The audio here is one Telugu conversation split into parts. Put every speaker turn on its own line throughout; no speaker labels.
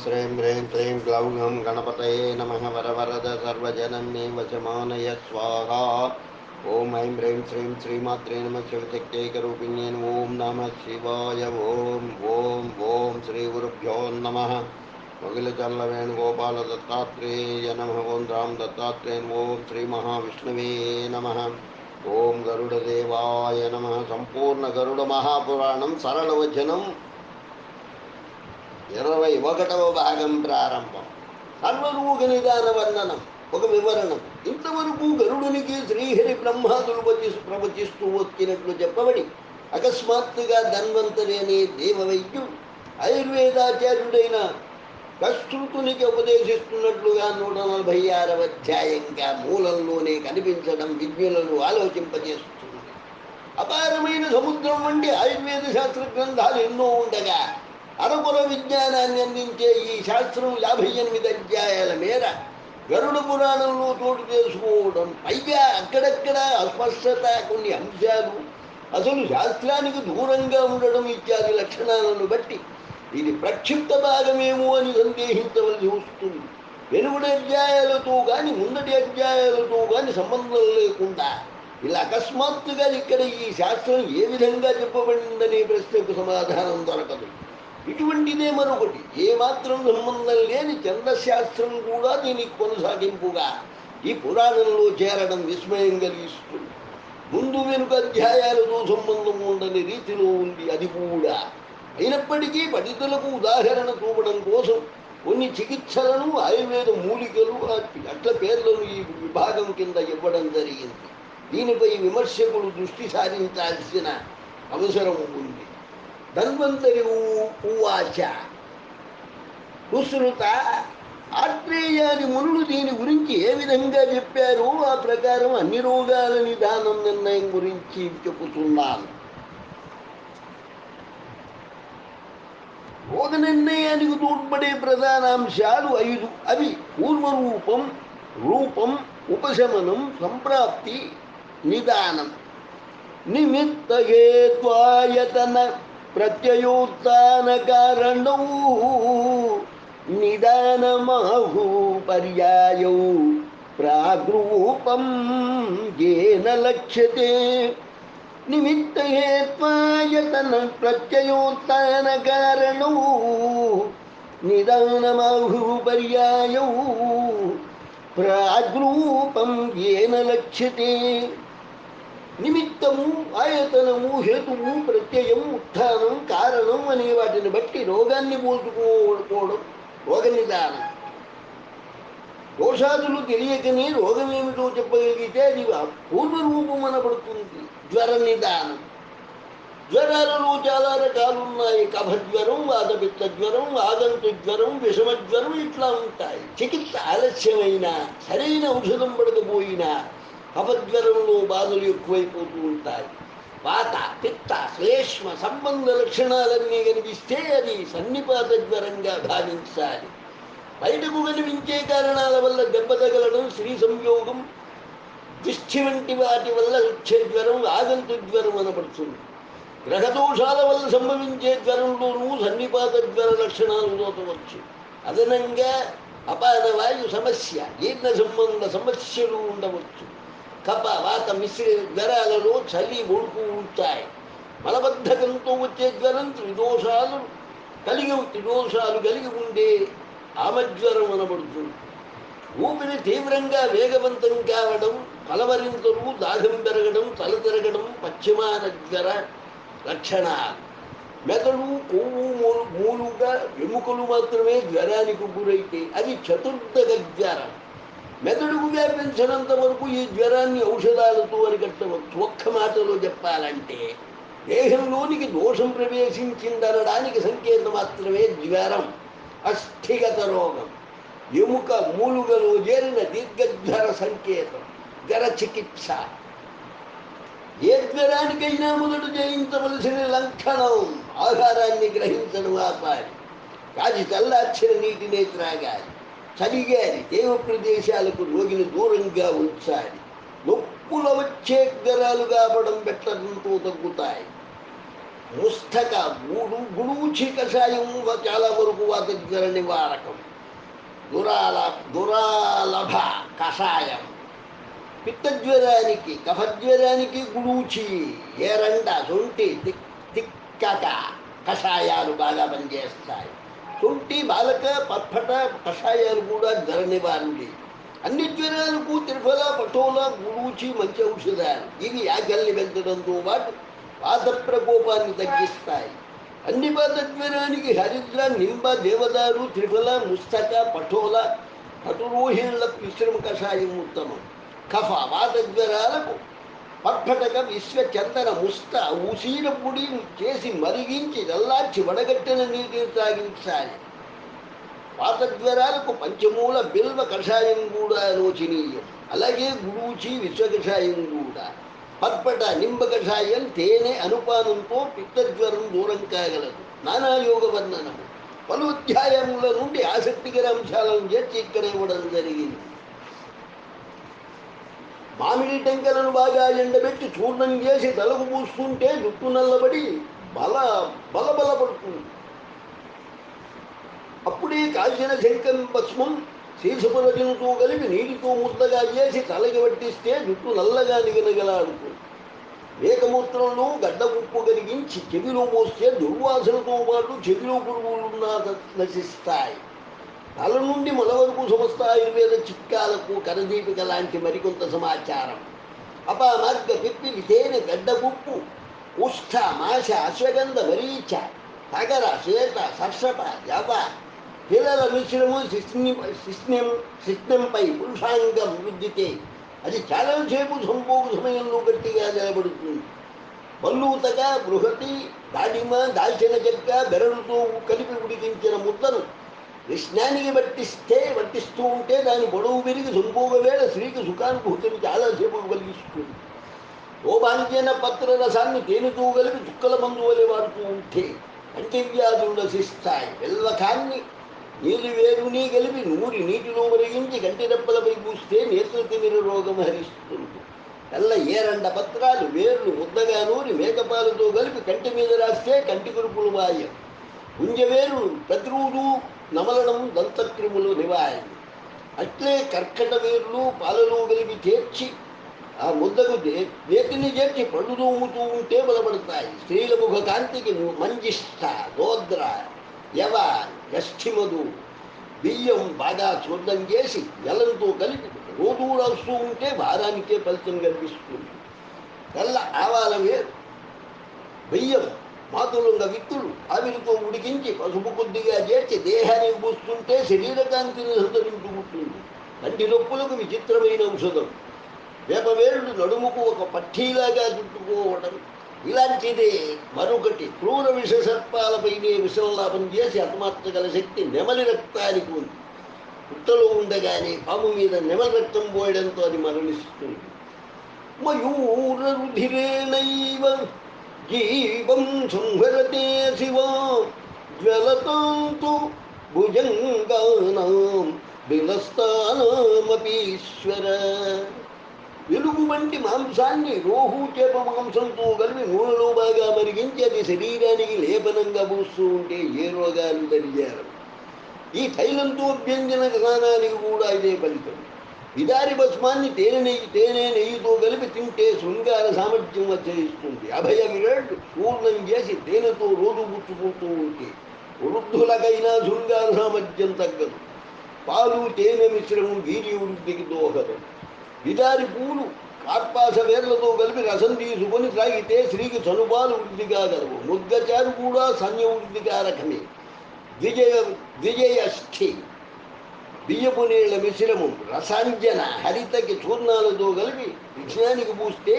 श्रीं ह्रीं क्लीं ग्लौं हं गणपतये नमः वरवरद सर्वजनं स्वाहा। ॐ ऐं ह्रीं श्रीं श्रीमात्रे नमः, शिवशक्त्यैकरूपिण्ये ॐ नमः, शिवाय ॐ ॐ ॐ, श्रीगुरुभ्यो नमः। गोपालदत्तात्रेय नमः, ॐ राम दत्तात्रेय ॐ श्रीमहाविष्णवे नमः। ॐ गरुडदेवाय नमः सम्पूर्णगरुडमहापुराणं सरलवचनं ఇరవై ఒకటవ భాగం ప్రారంభం. సర్వరూగ నిదాన వర్ణనం ఒక వివరణం. ఇంతవరకు గరుడునికి శ్రీహరి బ్రహ్మాదులు వచ్చి ప్రవచిస్తూ వచ్చినట్లు చెప్పబడి అకస్మాత్తుగా ధన్వంతరి అనే దేవవైద్యుడు ఆయుర్వేదాచార్యుడైన కశ్రుతునికి ఉపదేశిస్తున్నట్లుగా నూట నలభై ఆరవ అధ్యాయంగా మూలంలోనే కనిపించడం విజ్ఞులను ఆలోచింపజేస్తుంది అపారమైన సముద్రం వంటి ఆయుర్వేద శాస్త్ర గ్రంథాలు ఎన్నో ఉండగా అరకుల విజ్ఞానాన్ని అందించే ఈ శాస్త్రం యాభై ఎనిమిది అధ్యాయాల మేర గరుడ పురాణంలో చోటు చేసుకోవడం పైగా అక్కడక్కడ అస్పష్టత కొన్ని అంశాలు అసలు శాస్త్రానికి దూరంగా ఉండడం ఇత్యాది లక్షణాలను బట్టి ఇది ప్రక్షిప్త భాగమేమో అని సందేహించవలసి వస్తుంది. వెనుకటి అధ్యాయాలతో కానీ ముందటి అధ్యాయాలతో కానీ సంబంధం లేకుండా ఇలా అకస్మాత్తుగా ఇక్కడ ఈ శాస్త్రం ఏ విధంగా చెప్పబడిందనే ప్రశ్నకు సమాధానం దొరకదు. ఇటువంటిదే మరొకటి. ఏమాత్రం సంబంధం లేని చంద్రశాస్త్రం కూడా దీనికి కొనసాగింపుగా ఈ పురాణంలో చేరడం విస్మయం కలిగిస్తుంది ముందు వెనుక అధ్యాయాలతో సంబంధం ఉండని రీతిలో ఉంది. అది కూడా అయినప్పటికీ పండితులకు ఉదాహరణ చూపడం కోసం కొన్ని చికిత్సలను ఆయుర్వేద మూలికలు అట్ల పేర్లను ఈ విభాగం కింద ఇవ్వడం జరిగింది. దీనిపై విమర్శకులు దృష్టి సారించాల్సిన అవసరం ఉంది. ధన్వంతరి ఉవాచ సుశ్రుత ఆత్రేయాది మునులు దీని గురించి ఏ విధంగా చెప్పారో ఆ ప్రకారం అన్ని రోగాల నిదానం నిర్ణయం గురించి చెబుతున్నాను రోగ నిర్ణయానికి తోడ్పడే ప్రధాన అంశాలు ఐదు. అవి పూర్వరూపం రూపం ఉపశమనం సంప్రాప్తి నిదానం. నిమిత్తహేత్వాయతన. प्रत्ययोत्थानकारणौ निदानमहु पर्यायौ प्राग्रूपं येन लक्ष्यते। निमित्तहेत्वायतन प्रत्ययोत्थानकारणौ निदानमहु पर्यायौ प्राग्रूपं येन लक्ष्यते। నిమిత్తము ఆయతనము హేతుము ప్రత్యయం ఉత్థానం కారణం అనే వాటిని బట్టి రోగాన్ని పోల్చుకోవడం రోగ నిదానం దోషాదులు తెలియకనే రోగం ఏమిటో చెప్పగలిగితే అది పూర్వరూపం అనబడుతుంది. జ్వర నిదానం జ్వరాలలో చాలా రకాలున్నాయి. కఫజ్వరం వాదపిత్త జ్వరం ఆగంతు జ్వరం విషమ జ్వరం ఇట్లా ఉంటాయి. చికిత్స ఆలస్యమైన సరైన ఔషధం పడకపోయినా కఫజ్వరంలో బాధలు ఎక్కువైపోతూ ఉంటాయి. వాత పిత్త శ్లేష్మ సంబంధ లక్షణాలన్నీ కనిపిస్తే అది సన్నిపాత జ్వరంగా భావించాలి. బయటకు కనిపించే కారణాల వల్ల దెబ్బ తగలడం స్త్రీ సంయోగం దిష్టి వంటి వాటి వల్ల వచ్చే జ్వరం ఆగంతు జ్వరం అనబడుతుంది. గ్రహదోషాల వల్ల సంభవించే జ్వరంలోనూ సన్నిపాత జ్వర లక్షణాలు దోచవచ్చు అదనంగా అపానవాయు సమస్య జీర్ణ సంబంధ సమస్యలు ఉండవచ్చు. కప వాత మిశ్రి జ్వరాలలో చలి ఒడుకు ఉంటాయి. మలబద్ధకంతో వచ్చే జ్వరం త్రిదోషాలు కలిగి త్రిదోషాలు కలిగి ఉండే ఆమజ్వరం అనబడుతుంది. ఊపిరి తీవ్రంగా వేగవంతం కావడం కలవరింతలు దాహం పెరగడం తల తిరగడం పశ్చిమాన జ్వర లక్షణాలు. మెదడు కొవ్వు మూలు మూలుగా ఎముకలు మాత్రమే జ్వరానికి గురైతే అది చతుర్థక జ్వరం. మెదడుకు వ్యాపించినంత వరకు ఈ జ్వరాన్ని ఔషధాలతో అరికట్టవచ్చు ఒక్క మాటలో చెప్పాలంటే దేహంలోనికి దోషం ప్రవేశించిందనడానికి సంకేతం మాత్రమే జ్వరం అస్థిగత రోగం ఎముక మూలుగలో చేరిన దీర్ఘజ్వర సంకేతం జ్వర చికిత్స. ఏ జ్వరానికైనా మొదట జయించవలసిన లంకణం ఆహారాన్ని గ్రహించడం ఆపాలి. కాచి చల్లార్చిన నీటినే త్రాగాలి. చలిగాలి. దేవ ప్రదేశాలకు రోగిని దూరంగా ఉంచాలి. నొప్పుల వచ్చే జ్వరాలు కావడం పెట్టడంతో తగ్గుతాయి. ముస్తక మూడు గుడూచి కషాయం చాలా వరకు వాత నివారకం. దురాల దురాలభ కషాయం. పిత్తజ్వరానికి కఫజ్వరానికి గుడూచి ఏరండ సొంటి తిక్ తిక్కక కషాయాలు బాగా పనిచేస్తాయి. సొంటి బాలక పట్పట కషాయాలు కూడా ధర నివారణి అన్ని జ్వరాలకు త్రిఫల పటోల గురూచి మంచి ఔషధాలు. ఇవి ఆకలిని పెంచడంతో పాటు వాత ప్రకోపాన్ని తగ్గిస్తాయి. అన్ని వాత జ్వరానికి హరిద్ర నింబ దేవదారు త్రిఫల ముస్తక పటోల పటురోహిణులకు మిశ్రమ కషాయం ఉత్తమం. కఫ వాత జ్వరాలకు పర్ఫటక విశ్వచందన ముస్త ఉసీర పొడి చేసి మరిగించి నల్లార్చి వడగట్టిన నీటిని తాగించాలి పాతజ్వరాలకు పంచమూల బిల్వ కషాయం కూడా రోచనీయం అలాగే గుడూచి విశ్వ కషాయం కూడా పర్పట నింబ కషాయం తేనె అనుపానంతో పిత్తజ్వరం దూరం కాగలదు నానాయోగ వర్ణనము పలు అధ్యాయముల నుండి ఆసక్తికర అంశాలను చేర్చి ఇక్కడ ఇవ్వడం జరిగింది మామిడి టెంకలను బాగా ఎండబెట్టి చూర్ణం చేసి తలకు పూస్తుంటే జుట్టు నల్లబడి బల బల బలపడుతుంది అప్పుడే కాల్చిన శంకం భస్మం శీర్షపురజంతో కలిపి నీటితో ముద్దగా చేసి తలకి పట్టిస్తే జుట్టు నల్లగా నిగనగలాడుతుంది మేకమూత్రంలో గడ్డ ఉప్పు కరిగించి చెవిలో పోస్తే దుర్వాసనతో పాటు చెవిలో పురుగులున్నా నశిస్తాయి. తల నుండి మొల వరకు సమస్త ఆయుర్వేద చిట్కాలకు కరదీపిక లాంటి మరికొంత సమాచారం అపామార్గ పిప్పి తేనె గడ్డ ఉప్పు ఉష్ఠ మాష అశ్వగంధ మరీచ తగర శ్వేత సర్షప జవ పిల్లల మిశ్రము శిస్ని శిస్నం శిస్నంపై పురుషాంగం వృద్ధితే అది చాలాసేపు సంభోగ సమయంలో గట్టిగా నిలబడుతుంది బల్లూతక బృహతి దాడిమ దాల్చిన చెక్క బెరడుతో కలిపి ఉడికించిన ముద్దను కృష్ణానికి వర్తిస్తే వర్తిస్తూ ఉంటే దాని పొడవు పెరిగి సంభోగ స్త్రీకి సుఖానుభూతిని చాలాసేపు కలిగిస్తుంది ఓబాంజన పత్ర రసాన్ని తేనెతో కలిపి చుక్కల మందు వలె వాడుతూ ఉంటే కంటివ్యాధులు నశిస్తాయి వెల్వకాన్ని నీళ్ళు వేరుని కలిపి నూరి నీటిలో మరిగించి కంటి రెప్పలపై పూస్తే నేత్రతిమిర రోగం హరిస్తుంది. తెల్ల ఏరండ పత్రాలు వేర్లు ముద్దగా నూరి మేకపాలతో కలిపి కంటి మీద రాస్తే కంటి కురుపులు మాయం. గుంజవేరు ప్రతిరోజు నమలడం దంతక్రిములు నివారణ అట్లే కర్కట వేర్లు పాలలో కలిపి చేర్చి ఆ ముద్దకు దే- వేటిని చేర్చి పండు తోముతూ ఉంటే బలపడతాయి. స్త్రీల ముఖ కాంతికి మంజిష్ట గోద్ర యవ యష్ఠిమధు బియ్యం బాగా చూర్ణం చేసి జలంతో కలిపి రోజు రాస్తూ ఉంటే భారానికే ఫలితం కనిపిస్తుంది. తెల్ల ఆవాల వేరు బియ్యం మాతులుంగ విత్తులు ఆవిరితో ఉడికించి పసుపు కొద్దిగా చేర్చి దేహాన్ని పూస్తుంటే శరీరకాంతిని సంతరించుకుంటుంది కంటి నొప్పులకు విచిత్రమైన ఔషధం. వేపవేళ్ళు నడుముకు ఒక పట్టీలాగా చుట్టుకోవడం ఇలాంటిదే మరొకటి క్రూర విష సర్పాలపైనే విషంలాభం చేసి ఆత్మార్థగల శక్తి నెమలి రక్తానికి ఉంది. పుట్టలో ఉండగానే పాము మీద నెమలి రక్తం పోయడంతో అది మరణిస్తుంది. మయూరరుధిరేణైవ జీవం సంహరతే శివ. జ్వలతాంతు భుజంగానాం విలస్తానామపీశ్వర వెలుగు వంటి మాంసాన్ని రోహు చేప మాంసంతో కలిపి నూనెలో బాగా మరిగించి అది శరీరానికి లేపనంగా పూస్తూ ఉంటే ఏ రోగాలు దరిజారు ఈ తైలంతో అభ్యంజన స్నానానికి కూడా ఇదే ఫలితం. విదారి భస్మాన్ని తేనె నెయ్యి తేనె నెయ్యితో కలిపి తింటే శృంగార సామర్థ్యం వచ్చేస్తుంది. అభయ విరాట్ పూర్ణం చేసి తేనెతో రోజు గుచ్చుకుంటూ ఉంటే వృద్ధులకైనా శృంగార సామర్థ్యం తగ్గదు. పాలు తేనె మిశ్రమం వీర్యవృద్ధికి దోహదం. విదారి పూలు కార్పాస వేర్లతో కలిపి రసం తీసుకొని త్రాగితే స్త్రీకి చనుబాలు వృద్ధి కాగలవు ముద్దచారు కూడా సన్య వృద్ధి కారకమే విజయ విజయష్ఠి. బియ్యపు నీళ్ళ మిశ్రమం రసాంజన హరితకి చూర్ణాలతో కలిపి విజ్ఞానికి పూస్తే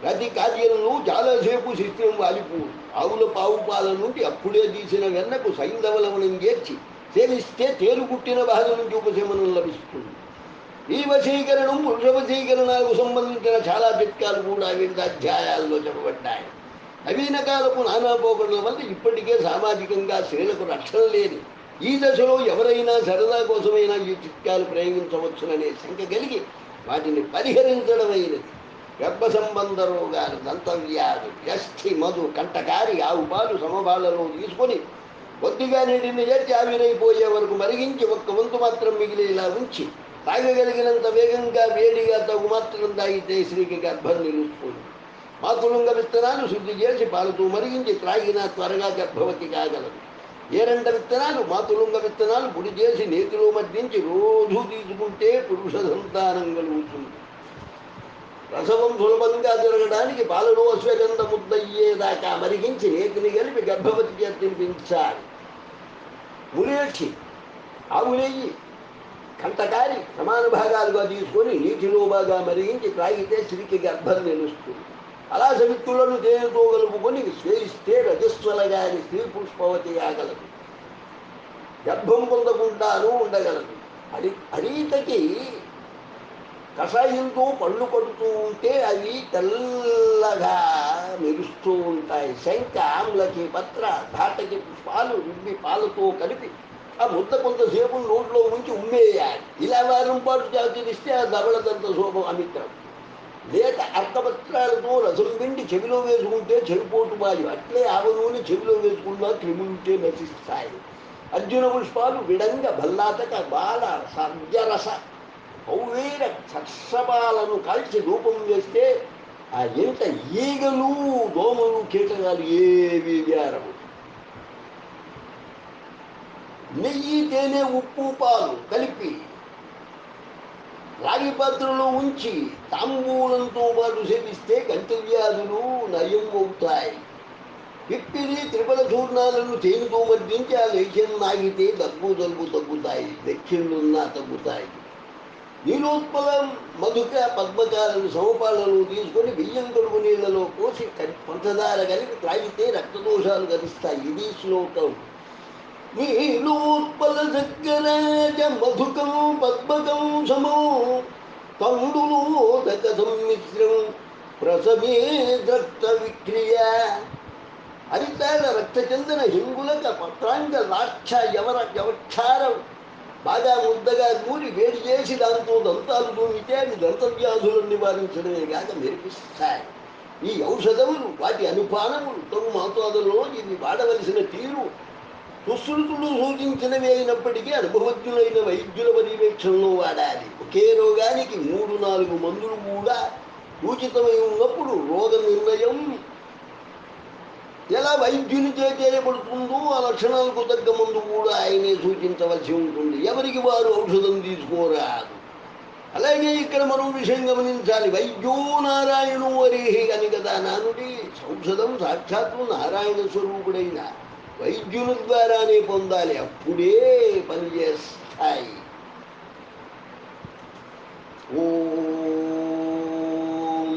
ప్రతి కార్యంలో చాలాసేపు శిస్త్రం వాలిపు. ఆవుల పావు పాల నుండి అప్పుడే తీసిన వెన్నకు సైంధవలవనం చేర్చి సేవిస్తే తేలు కుట్టిన బాధ నుంచి ఉపశమనం లభిస్తుంది. ఈ వశీకరణం పురుష వశీకరణాలకు సంబంధించిన చాలా చిట్కాలు కూడా వివిధ అధ్యాయాల్లో చెప్పబడ్డాయి. నవీన కాలపు నానా పోకడల వల్ల ఇప్పటికే సామాజికంగా స్త్రీలకు రక్షణ లేని ఈ దశలో ఎవరైనా సరదా కోసమైనా ఈ చిట్కాలు ప్రయోగించవచ్చుననే శంక కలిగి వాటిని పరిహరించడమైనది గర్భ సంబంధ రోగాలు దంతవ్యాధి యస్థి మధు కంటకారి ఆవు పాలు సమబాలలో తీసుకొని కొద్దిగా నీటిని చేర్చి ఆవిరైపోయే వరకు మరిగించి ఒక్క వంతు మాత్రం మిగిలేలా ఉంచి తాగగలిగినంత వేగంగా వేడిగా తగు మాత్రం తాగితే స్త్రీకి గర్భం నిలుస్తుంది. మాతులుంగ విత్తనాలు శుద్ధి చేసి పాలతో మరిగించి త్రాగినా త్వరగా గర్భవతి కాగలదు. ఏరంట విత్తనాలు? మాతులుంగ విత్తనాలు పొడి చేసి నేతిలో మధ్యించి రోజు తీసుకుంటే పురుష సంతానం కలుగుతుంది. ప్రసవం సులభంగా జరగడానికి పాలలో అశ్వగంధ ముద్దయ్యేదాకా మరిగించి నేతిని కలిపి గర్భవతి చేతి తినిపించాలి ములేక్షి ఆవు కంటకారి సమాన భాగాలుగా తీసుకొని నీటిలో బాగా మరిగించి త్రాగితే స్త్రీకి గర్భం నిలుస్తుంది. అలా సమిత్తులను తేనెతో కలుపుకొని స్వేయిస్తే రజస్వల గారి స్త్రీ పుష్పవతి ఆగలదు. గర్భం పొందకుండాను ఉండగలదు. అడి అడీతకి కషాయంతో పళ్ళు కొడుతూ ఉంటే అవి తెల్లగా మెరుస్తూ ఉంటాయి. శంఖ ఆమ్లకి పత్ర ధాటకి పాలు రుబ్బి పాలతో కలిపి ఆ ముద్ద కొంతసేపు నోట్లో ఉంచి ఉమ్మేయాలి. ఇలా వారం పాటు జాతిరిస్తే ఆ ధవళదంత శోభం అమిత్రం. లేత అర్థవస్త్రాలతో రసం పిండి చెవిలో వేసుకుంటే చెవిపోటు వాయు అట్లే ఆవ చెవిలో వేసుకున్నా క్రిముంటే నశిస్తాయి అర్జున పుష్పాలు విడంగ భల్లాతక బాల సర్జరస పౌవేర సత్సపాలను కాల్చి రూపం వేస్తే ఆ ఎంత ఈగలు దోమలు కీటకాలు ఏవి వ్యారము నెయ్యి తేనె ఉప్పు పాలు కలిపి రాగిపాత్రలో ఉంచి తాంబూలంతో పాటు సేవిస్తే కంటివ్యాధులు నయం అవుతాయి పిప్పిలి త్రిపల చూర్ణాలను తేనెతో మర్దించి ఆ లేఖ్యం నాగితే దగ్గు జలుబు తగ్గుతాయి దక్షిణలున్నా తగ్గుతాయి. నీలోత్పలం మధుక పద్మకాలను సమపాలను తీసుకొని బియ్యం కడుపు నీళ్ళలో పోసి పంచదార కలిపి త్రాగితే రక్తదోషాలు గరిస్తాయి. ఇది శ్లోకం. నీలోత్పల చక్కరాజ మధుకం పద్మకం సమో తండులోదక సమ్మిశ్రం ప్రసమే రక్త విక్రియ హరితాళ రక్తచందన హింగులక పత్రాంగ లాక్ష యవర యవక్షారం బాగా ముద్దగా నూరి వేడి చేసి దాంతో దంతాలు దూమితే అవి దంతవ్యాధులను నివారించడమే కాక మెరిపిస్తాయి. ఈ ఔషధములు వాటి అనుపానములు తగు మాతాదుల్లో ఇది వాడవలసిన తీరు సుశ్రుతులు సూచించినవి అయినప్పటికీ అనుభవజ్ఞులైన వైద్యుల పర్యవేక్షణలో వాడాలి. ఒకే రోగానికి మూడు నాలుగు మందులు కూడా సూచితమై ఉన్నప్పుడు రోగ నిర్ణయం ఎలా వైద్యుని చేయబడుతుందో ఆ లక్షణాలకు తగ్గ మందు కూడా ఆయనే సూచించవలసి ఉంటుంది. ఎవరికి వారు ఔషధం తీసుకోరాదు. అలాగే ఇక్కడ మరో విషయం గమనించాలి. వైద్యో నారాయణు వరిహి అని కదా నానుడి. ఔషధం సాక్షాత్తు నారాయణ స్వరూపుడైన వైద్యుని ద్వారానే పొందాలి అప్పుడే పనిచేస్తాయి ఓం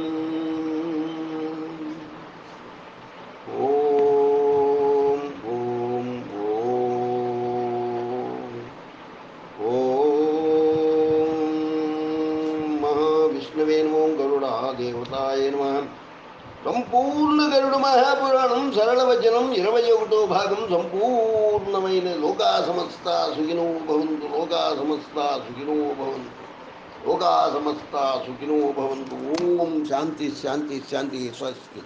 ఓం ఓం ఓం సంపూర్ణ గరుడ మహాపురాణం సరళవచనం ఇరవై ఒకటో భాగం సంపూర్ణమైన లోకా సమస్త సుఖినో భవంతు లోకా సమస్త సుఖినో భవంతు లోకా సమస్త సుఖినో భవంతు ఓం శాంతి శాంతి శాంతి స్వస్తి